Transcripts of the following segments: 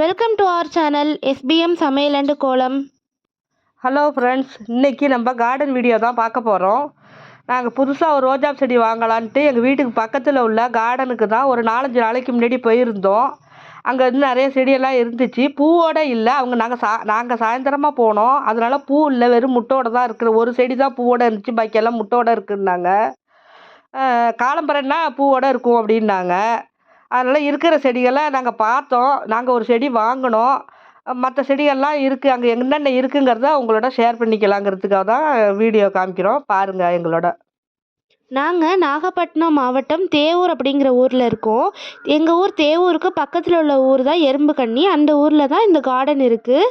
Welcome to our channel SPM Samayal and Kolam hello friends இன்றைக்கி நம்ம garden video தான் பார்க்க போகிறோம் நாங்கள் புதுசாக ஒரு ரோஜா செடி வாங்கலான்ட்டு எங்கள் வீட்டுக்கு பக்கத்தில் உள்ள கார்டனுக்கு தான் ஒரு நாலஞ்சு நாளைக்கு முன்னாடி போயிருந்தோம். அங்கே வந்து நிறைய செடியெல்லாம் இருந்துச்சு. பூவோடு இல்லை அவங்க நாங்கள் சா நாங்கள் சாயந்தரமாக போனோம். அதனால் பூ இல்லை வெறும் முட்டோட தான் இருக்குது. ஒரு செடி தான் பூவோட இருந்துச்சு பாக்கியெல்லாம் முட்டோடு இருக்குன்னாங்க. காலம்பரன்னா பூவோடு இருக்கும் அப்படின்னாங்க. அதனால் இருக்கிற செடிகளை நாங்கள் பார்த்தோம். நாங்கள் ஒரு செடி வாங்கினோம். மற்ற செடிகள்லாம் இருக்குது அங்கே என்னென்ன இருக்குங்கிறத உங்களோட ஷேர் பண்ணிக்கலாங்கிறதுக்காக தான் வீடியோ காமிக்கிறோம். பாருங்கள் எங்களோட. நாங்கள் நாகப்பட்டினம் மாவட்டம் தேவூர் அப்படிங்கிற ஊரில் இருக்கோம். எங்கள் ஊர் தேவூருக்கு பக்கத்தில் உள்ள ஊர் தான் எறும்புக்கண்ணி. அந்த ஊரில் தான் இந்த கார்டன் இருக்குது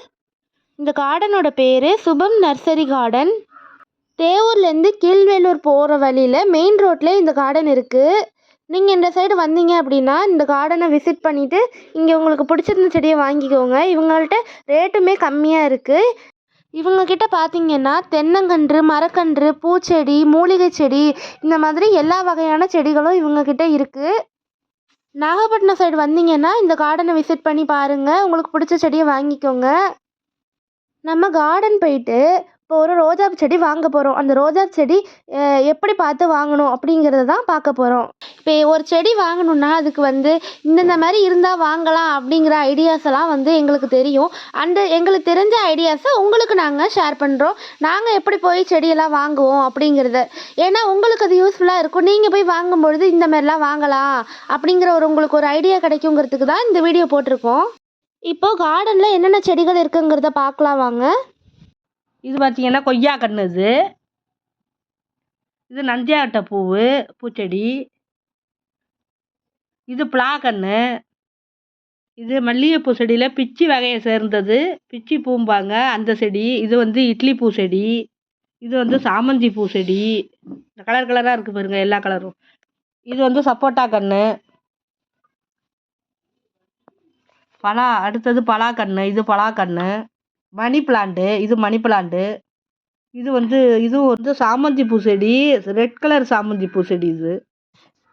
இந்த கார்டனோட பேர் சுபம் நர்சரி கார்டன் தேவூர்லேருந்து கீழ்வேலூர் போகிற வழியில் மெயின் ரோட்டில் இந்த கார்டன் இருக்குது நீங்கள் இந்த சைடு வந்தீங்க அப்படின்னா இந்த கார்டனை விசிட் பண்ணிவிட்டு இங்கே உங்களுக்கு பிடிச்சிருந்த செடியை வாங்கிக்கோங்க. இவங்கள்ட்ட ரேட்டுமே கம்மியாக இருக்குது இவங்கக்கிட்ட பார்த்தீங்கன்னா தென்னங்கன்று மரக்கன்று பூச்செடி மூலிகை செடி இந்த மாதிரி எல்லா வகையான செடிகளும் இவங்கக்கிட்ட இருக்குது நாகப்பட்டினம் சைடு வந்தீங்கன்னா இந்த கார்டனை விசிட் பண்ணி பாருங்கள் உங்களுக்கு பிடிச்ச செடியை வாங்கிக்கோங்க. நம்ம கார்டன் போயிட்டு இப்போ ஒரு ரோஜா செடி வாங்க போகிறோம் அந்த ரோஜா செடி எப்படி பார்த்து வாங்கணும் அப்படிங்கிறத தான் பார்க்க போகிறோம் இப்போ ஒரு செடி வாங்கணுன்னா அதுக்கு வந்து இந்தந்த மாதிரி இருந்தால் வாங்கலாம் அப்படிங்கிற ஐடியாஸ் எல்லாம் வந்து எங்களுக்கு தெரியும். அந்த எங்களுக்கு தெரிஞ்ச ஐடியாஸை உங்களுக்கு நாங்கள் ஷேர் பண்ணுறோம் நாங்கள் எப்படி போய் செடியெல்லாம் வாங்குவோம் அப்படிங்கிறத. ஏன்னா உங்களுக்கு அது யூஸ்ஃபுல்லாக இருக்கும். நீங்கள் போய் வாங்கும்பொழுது இந்த மாதிரிலாம் வாங்கலாம் அப்படிங்கிற ஒரு உங்களுக்கு ஒரு ஐடியா கிடைக்குங்கிறதுக்கு தான் இந்த வீடியோ போட்டிருக்கோம். இப்போது கார்டனில் என்னென்ன செடிகள் இருக்குங்கிறத பார்க்கலாம் வாங்க. இது பார்த்தீங்கன்னா கொய்யா கன்று இது இது நந்தியாட்ட பூவு பூச்செடி. இது கன்று இது மல்லிகைப்பூ செடியில் பிச்சி வகையை சேர்ந்தது. பிச்சி பூம்பாங்க. அந்த செடி. இது வந்து இட்லி பூ செடி. இது வந்து சாமந்தி பூ செடி. இந்த கலர் கலராக இருக்குது பாருங்க எல்லா கலரும். இது வந்து சப்போட்டா கன்று பலா அடுத்தது பலா கன்று இது பலா கன்று மணி பிளான்ட்டு இது மணி பிளான்ட்டு. இது வந்து இது வந்து சாமந்தி பூ செடி ரெட் கலர் சாமந்தி பூ செடி இது.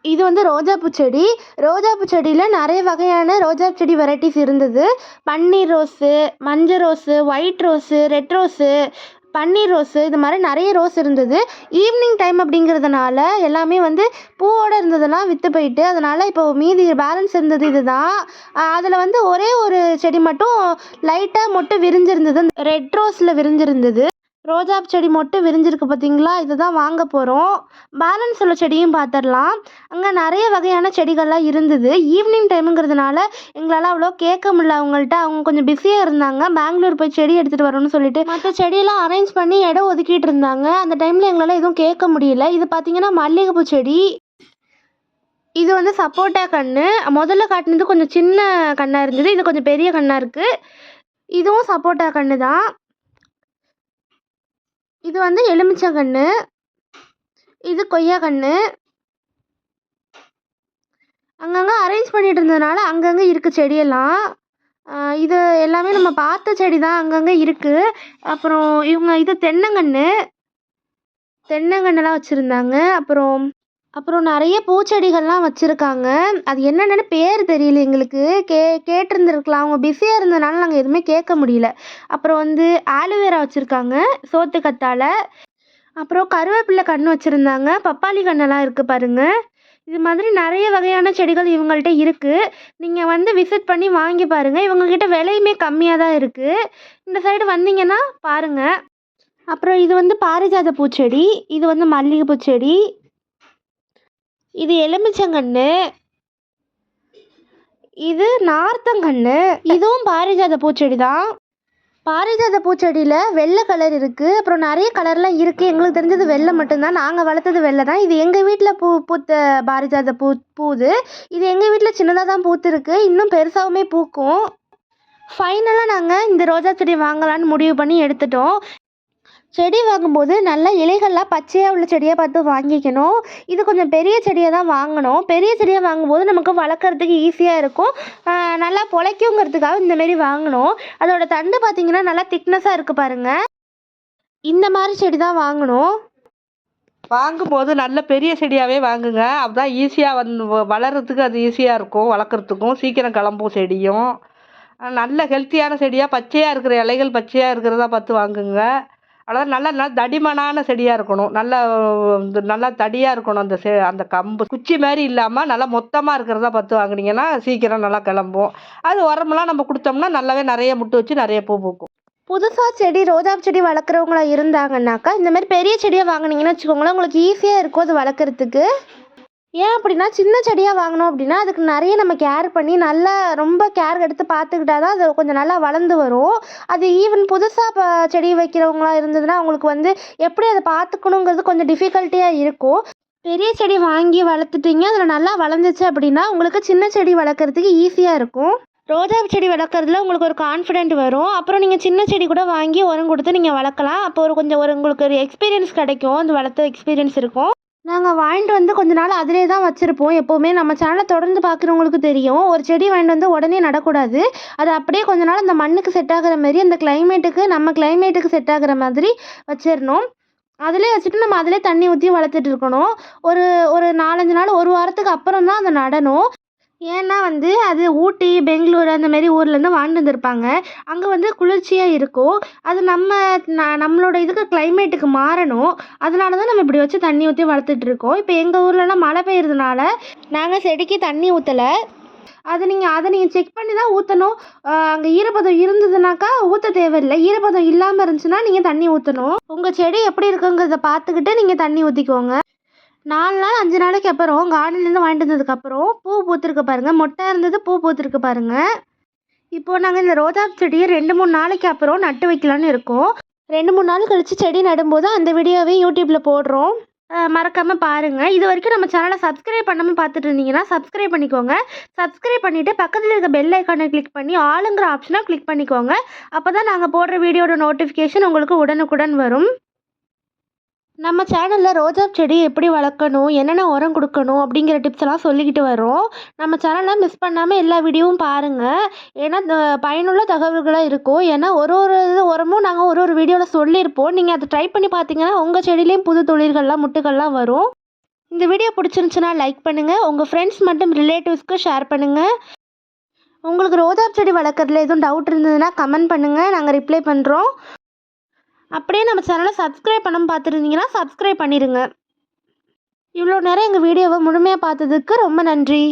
இது வந்து ரோஜாப்பூ செடி. ரோஜாப்பூ செடியில் நிறைய வகையான ரோஜா செடி வெரைட்டிஸ் இருந்தது. பன்னீர் ரோஸு மஞ்சள் rose white rose red rose பன்னீர் ரோஸு இது மாதிரி நிறைய ரோஸ் இருந்தது. ஈவினிங் டைம் அப்படிங்கிறதுனால எல்லாமே வந்து பூவோடு இருந்ததெல்லாம் விற்று போயிட்டு அதனால் இப்போ மீதி பேலன்ஸ் இருந்தது இதுதான். அதில் வந்து ஒரே ஒரு செடி மட்டும் லைட்டாக மொட்டு விரிஞ்சிருந்தது. ரெட் ரோஸில் விரிஞ்சிருந்தது. ரோஜா செடி மொட்டு விரிஞ்சிருக்கு பார்த்தீங்களா இதுதான் வாங்க போகிறோம் பேலன்ஸ் உள்ள செடியும் பார்த்துடலாம் அங்கே நிறைய வகையான செடிகள்லாம் இருந்தது. ஈவினிங் டைமுங்கிறதுனால எங்களால் அவ்வளோ கேட்க முடியல அவங்கள்ட்ட. அவங்க கொஞ்சம் பிஸியாக இருந்தாங்க. பெங்களூர் போய் செடி எடுத்துகிட்டு வரணும்னு சொல்லிட்டு மற்ற செடியெல்லாம் அரேஞ்ச் பண்ணி இடம் ஒதுக்கிட்டு இருந்தாங்க. அந்த டைமில் எங்களால் எதுவும் கேட்க முடியல. இது பார்த்தீங்கன்னா மல்லிகைப்பூ செடி. இது வந்து சப்போட்டா கன்று முதல்ல காட்டினது கொஞ்சம் சின்ன கண்ணாக இருந்தது. இது கொஞ்சம் பெரிய கண்ணாக இருக்குது இதுவும் சப்போட்டா கன்று தான் இது வந்து எலுமிச்சங்கன்று இது கொய்யா கன்று அங்கங்கே அரேஞ்ச் பண்ணிட்டு இருந்ததுனால அங்கங்கே இருக்குது செடியெல்லாம். இது எல்லாமே நம்ம பார்த்த செடி தான் அங்கங்கே இருக்குது அப்புறம் இவங்க இது தென்னங்கன்று தென்னங்கன்றுலாம் வச்சுருந்தாங்க. அப்புறம் அப்புறம் நிறைய பூச்செடிகள்லாம் வச்சுருக்காங்க. அது என்னென்னு பேர் தெரியல எங்களுக்கு. கே கேட்டிருந்துருக்கலாம். அவங்க பிஸியாக இருந்ததுனால நாங்கள் எதுவுமே கேட்க முடியல. அப்புறம் வந்து ஆலோவேரா வச்சுருக்காங்க சோத்து அப்புறம் கருவேப்பிலை கன்று வச்சுருந்தாங்க. பப்பாளி கண்ணெல்லாம் இருக்குது பாருங்கள் இது மாதிரி நிறைய வகையான செடிகள் இவங்கள்ட்ட இருக்குது நீங்கள் வந்து விசிட் பண்ணி வாங்கி பாருங்கள் இவங்கக்கிட்ட விலையுமே கம்மியாக தான் இருக்குது இந்த சைடு வந்தீங்கன்னா பாருங்கள் அப்புறம் இது வந்து பாரிஜாத பூச்செடி. இது வந்து மல்லிகைப்பூ செடி. இது எலுமிச்சங்கன்று இது நார்த்தங்கன்று இதுவும் பாரிஜாத பூச்செடி தான் பாரிஜாத பூச்செடியில் வெள்ளை கலர் இருக்குது அப்புறம் நிறைய கலர்லாம் இருக்குது எங்களுக்கு தெரிஞ்சது வெள்ளை மட்டும்தான். நாங்கள் வளர்த்தது வெள்ளை தான். இது எங்கள் வீட்டில் பூ பூத்த பாரிஜாத பூ பூது. இது எங்கள் வீட்டில் சின்னதாக தான் பூத்துருக்கு. இன்னும் பெருசாகவுமே பூக்கும். ஃபைனலாக நாங்கள் இந்த ரோஜா செடி வாங்கலான்னு முடிவு பண்ணி எடுத்துட்டோம். செடி வாங்கும்போது நல்ல இலைகள்லாம் பச்சையாக உள்ள செடியாக பார்த்து வாங்கிக்கணும். இது கொஞ்சம் பெரிய செடியை தான் வாங்கணும். பெரிய செடியை வாங்கும்போது நமக்கு வளர்க்குறதுக்கு ஈஸியாக இருக்கும். நல்லா பொழைக்குங்கிறதுக்காக இந்தமாரி வாங்கணும். அதோடய அதோட தண்டு பார்த்திங்கன்னா நல்லா திக்னஸாக இருக்குது பாருங்கள் இந்த மாதிரி செடி தான் வாங்கணும். வாங்கும்போது நல்ல பெரிய செடியாகவே வாங்குங்க. அதுதான் ஈஸியாக வந்து வ- வளர்றதுக்கு அது ஈஸியாக இருக்கும். வளர்க்குறதுக்கும் சீக்கிரம் கிளம்பும் செடியும். நல்ல ஹெல்த்தியான செடியாக பச்சையாக இருக்கிற இலைகள் பச்சையாக இருக்கிறதா பார்த்து வாங்குங்க. அதாவது நல்ல நல்ல தடிமனான செடியாக இருக்கணும். நல்ல நல்லா தடியாக இருக்கணும் அந்த செ அந்த கம்பு. குச்சி மாதிரி இல்லாமல் நல்லா மொத்தமாக இருக்கிறதா பார்த்து வாங்குனீங்கன்னா சீக்கிரம் நல்லா கிளம்பும். அது உரமெல்லாம் நம்ம கொடுத்தோம்னா நல்லாவே நிறைய முட்டு வச்சு நிறைய பூ பூக்கும். புதுசாக செடி ரோஜா செடி வளர்க்குறவங்களா இருந்தாங்கன்னாக்கா இந்த மாதிரி பெரிய செடியாக வாங்கினீங்கன்னு வச்சுக்கோங்களேன் உங்களுக்கு ஈஸியாக இருக்கும் அது வளர்க்குறதுக்கு. ஏன் அப்படின்னா சின்ன செடியாக வாங்கினோம் அப்படின்னா அதுக்கு நிறைய நம்ம கேர் பண்ணி நல்லா ரொம்ப கேர் எடுத்து பார்த்துக்கிட்டா தான் அது கொஞ்சம் நல்லா வளர்ந்து வரும். அது ஈவன் புதுசாக இப்போ செடி வைக்கிறவங்களா இருந்ததுன்னா அவங்களுக்கு வந்து எப்படி அதை பார்த்துக்கணுங்கிறது கொஞ்சம் டிஃபிகல்ட்டியாக இருக்கும். பெரிய செடி வாங்கி வளர்த்துட்டீங்க அதில் நல்லா வளர்ந்துச்சு அப்படின்னா உங்களுக்கு சின்ன செடி வளர்க்குறதுக்கு ஈஸியாக இருக்கும். ரோஜா செடி வளர்க்குறதுல உங்களுக்கு ஒரு கான்ஃபிடென்ட் வரும். அப்புறம் நீங்கள் சின்ன செடி கூட வாங்கி உரம் கொடுத்து நீங்கள் வளர்க்கலாம். அப்போ ஒரு கொஞ்சம் ஒரு உங்களுக்கு ஒரு எக்ஸ்பீரியன்ஸ் கிடைக்கும். அந்த வளர்த்த எக்ஸ்பீரியன்ஸ் இருக்கும். நாங்கள் வாங்கிட்டு வந்து கொஞ்ச நாள் அதிலே தான் வச்சுருப்போம். எப்போவுமே நம்ம சேனலை தொடர்ந்து பார்க்குறவங்களுக்கு தெரியும். ஒரு செடி வாங்கிட்டு வந்து உடனே நடக்கூடாது. அது அப்படியே கொஞ்ச நாள் அந்த மண்ணுக்கு செட் ஆகிற மாதிரி அந்த கிளைமேட்டுக்கு நம்ம கிளைமேட்டுக்கு செட் ஆகிற மாதிரி வச்சிடணும் அதிலே வச்சுட்டு நம்ம அதிலே தண்ணி ஊற்றி வளர்த்துட்டு இருக்கணும். ஒரு ஒரு நாலஞ்சு நாள் ஒரு வாரத்துக்கு அப்புறம் தான் அதை நடணும். ஏன்னா வந்து அது ஊட்டி பெங்களூர் அந்தமாரி ஊர்லேருந்து வாங்கிட்டு வந்திருப்பாங்க. அங்கே வந்து குளிர்ச்சியாக இருக்கும். அது நம்ம ந- நம்மளோட இதுக்கு கிளைமேட்டுக்கு மாறணும். அதனால தான் நம்ம இப்படி வச்சு தண்ணி ஊற்றி வளர்த்துட்ருக்கோம். இப்போ எங்கள் ஊர்லலாம் மழை பெய்யறதுனால நாங்கள் செடிக்கு தண்ணி ஊற்றலை அது நீங்கள் அதை நீங்கள் செக் பண்ணி தான் ஊற்றணும் அங்கே ஈரப்பதம் இருந்ததுனாக்கா ஊற்ற தேவையில்லை. ஈரப்பதம் இல்லாமல் இருந்துச்சுன்னா நீங்கள் தண்ணி ஊற்றணும் உங்கள் செடி எப்படி இருக்குங்கிறத பார்த்துக்கிட்டு நீங்கள் தண்ணி ஊற்றிக்கோங்க நாலு நாள் அஞ்சு நாளைக்கு அப்புறம் கார்டன்லேருந்து வாங்கிட்டு வந்ததுக்கப்புறம் பூ பூத்துருக்கு பாருங்கள் மொட்டை இருந்தது பூ பூத்திருக்கு பாருங்கள் இப்போது நாங்கள் இந்த ரோஜா செடியை ரெண்டு மூணு நாளைக்கு அப்புறம் நட்டு வைக்கலான்னு இருக்கோம். ரெண்டு மூணு நாள் கழித்து செடி நடும்போது அந்த வீடியோவே யூடியூப்பில் போடுறோம். மறக்காமல் பாருங்கள் இது வரைக்கும் நம்ம சேனலை சப்ஸ்கிரைப் பண்ணாமல் பார்த்துட்டு இருந்தீங்கன்னா சப்ஸ்கிரைப் பண்ணிக்கோங்க. சப்ஸ்கிரைப் பண்ணிவிட்டு பக்கத்தில் இருக்க பெல் ஐக்கானை கிளிக் பண்ணி ஆளுங்கிற ஆப்ஷனை கிளிக் பண்ணிக்கோங்க. அப்போ தான் நாங்கள் போடுற வீடியோட நோட்டிஃபிகேஷன் உங்களுக்கு உடனுக்குடன் வரும். நம்ம சேனலில் ரோஜா செடி எப்படி வளர்க்கணும் என்னென்ன உரம் கொடுக்கணும் அப்படிங்கிற டிப்ஸ் எல்லாம் சொல்லிக்கிட்டு வரோம் நம்ம சேனலை மிஸ் பண்ணாமல் எல்லா வீடியோவும் பாருங்கள் ஏன்னா பயனுள்ள தகவல்களாக இருக்கும். ஏன்னா ஒரு ஒரு இது உரமும் நாங்கள் ஒரு ஒரு வீடியோவில் சொல்லியிருப்போம். நீங்கள் அதை ட்ரை பண்ணி பார்த்தீங்கன்னா உங்கள் செடியிலையும் புது தொழில்கள்லாம் முட்டுகள்லாம் வரும். இந்த வீடியோ பிடிச்சிருந்துச்சுன்னா லைக் பண்ணுங்கள் உங்கள் ஃப்ரெண்ட்ஸ் மற்றும் ரிலேட்டிவ்ஸ்க்கு ஷேர் பண்ணுங்கள் உங்களுக்கு ரோஜா செடி வளர்க்குறதுல எதுவும் டவுட் இருந்ததுன்னா கமெண்ட் பண்ணுங்கள் நாங்கள் ரிப்ளை பண்ணுறோம் அப்படியே நம்ம சேனலை சப்ஸ்கிரைப் பண்ணாமல் பார்த்துருந்தீங்கன்னா சப்ஸ்கிரைப் பண்ணிடுங்க இவ்வளோ நேரம் எங்கள் வீடியோவை முழுமையாக பார்த்ததுக்கு ரொம்ப நன்றி.